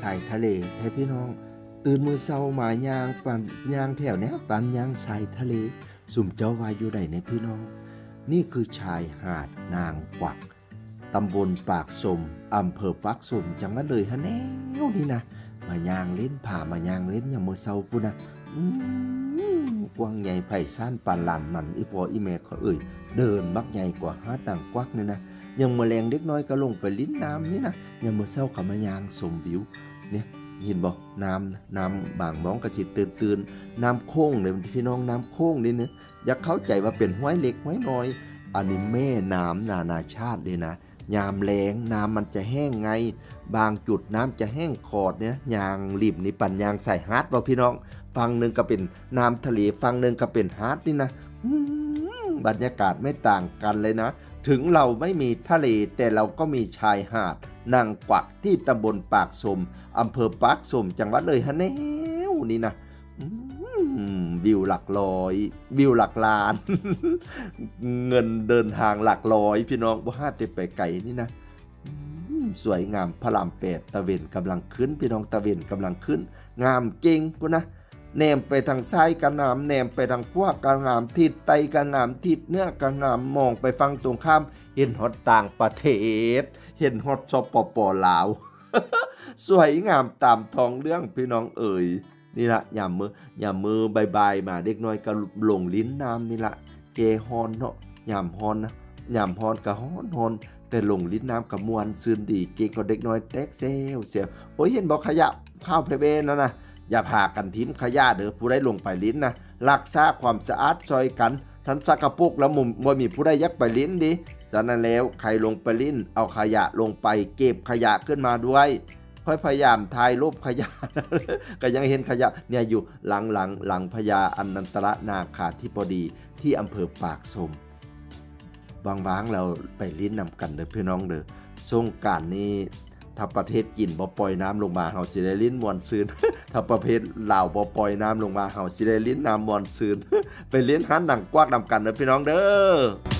ชายทะเลแท้พี่น้อง ตื่นมือเช้ามายางปันยางแถวแนวปันยางชายทะเล สุ่มเจ้าวาอยู่ใดในพี่น้อง นี่คือชายหาดนางกวักตำบลปากสมอำเภอปากสมจังหวัดเลยฮะแนวนี่นะมายางเล่นผ่ามายางเล่นยามมือเช้าปุ่นนะอืมกว้างใหญ่ไผ่ซ่านปานลานมันอีพออีแม่เขาเอ่ยเดินมักใหญ่กว่าหาดนางกวักนี่นะ ยังแมลงเด็กน้อยก็ลงไปลิ้นน้ำนี่นะยามมือเช้าขามายางสมวิวเนี่ยเห็นบ่น้ำน้ำบางน้องกระสิตื่นตื่นน้ำโค้งเลยพี่น้องน้ำโค้งนี่เนะอย่าเข้าใจว่าเป็นห้วยเล็กห้วยน้อย อันนี้แม่น้ำนานาชาติเลยนะยามแล้งน้ำมันจะแห้งไง บางจุดน้ำจะแห้งขอดเนี่ยยางริมนี่ปั่นยางใส่ฮาร์ดบ่พี่น้องฟังหนึ่งก็เป็นน้ำทะเลฟังหนึ่งก็เป็นฮาร์ดนี่นะบรรยากาศไม่ต่างกันเลยนะ ถึงเราไม่มีทะเลแต่เราก็มีชายหาด นางกวักที่ตำบลปากสมอำเภอปากสมจังหวัดเลยฮะแนวนี่นะวิวหลักร้อย วิวหลักล้าน เงินเดินทางหลักร้อย พี่น้องบ่ห้าเตไปไก่นี่นะสวยงามพระรามแปดตะเวนกำลังขึ้น พี่น้องตะเวนกำลังขึ้น งามเก่งพุ่นนะ แนมไปทางซ้ายก็งามแนมไปทางขวาก็งามทิศใต้ก็งามทิศเหนื้อก็งามมองไปฟังตรงข้าม เห็นฮอดต่างประเทศ เห็นฮอดสปปลาว สวยงามตามท้องเรื่องพี่น้องเอ่ยนี่ละยามมือยามมือบายบายมาเด็กน้อยก็ลงลิ้นน้ำนี่ละเกฮอนเนาะยามฮอนนะยามฮอนก็ฮอนฮอนแต่หลงลิ้นน้ำกับมวนซื่นดีเก่งก็เด็กน้อยแตกเซลเสียวโอ้ยเห็นบอกขยะข้าวเพเบนนะนะ อย่าพากันทิ้มขยะเด้อผู้ใดลงไปลิ้นนะรักษาความสะอาดซอยกัน ทันสักกระปุกแล้วมุมบ่มีผู้ใดยักไปลิ้นดิฉะนั้นแล้วใครลงไปลิ้น เอาขยะลงไปเก็บขยะขึ้นมาด้วยค่อยพยายามถ่ายรูปขยะ ก็ยังเห็นขยะเนี่ยอยู่หลังหลังหลังพญาอันนันตระนาคาธิบดีที่อำเภอปากสมวางๆเราไปลิ้นนำกันเด้อพี่น้องเด้อสงการนี้ ถ้าประเทศจีนบ่ปล่อยน้ำลงมาเฮาสิได้ลิ้นมวนซืนถ้าประเภทลาวบ่ปล่อยน้ำลงมาเฮาสิได้ลิ้นน้ำมวนซืนไปลิ้นหันหนังกว้างนำกันเด้อพี่น้องเด้อ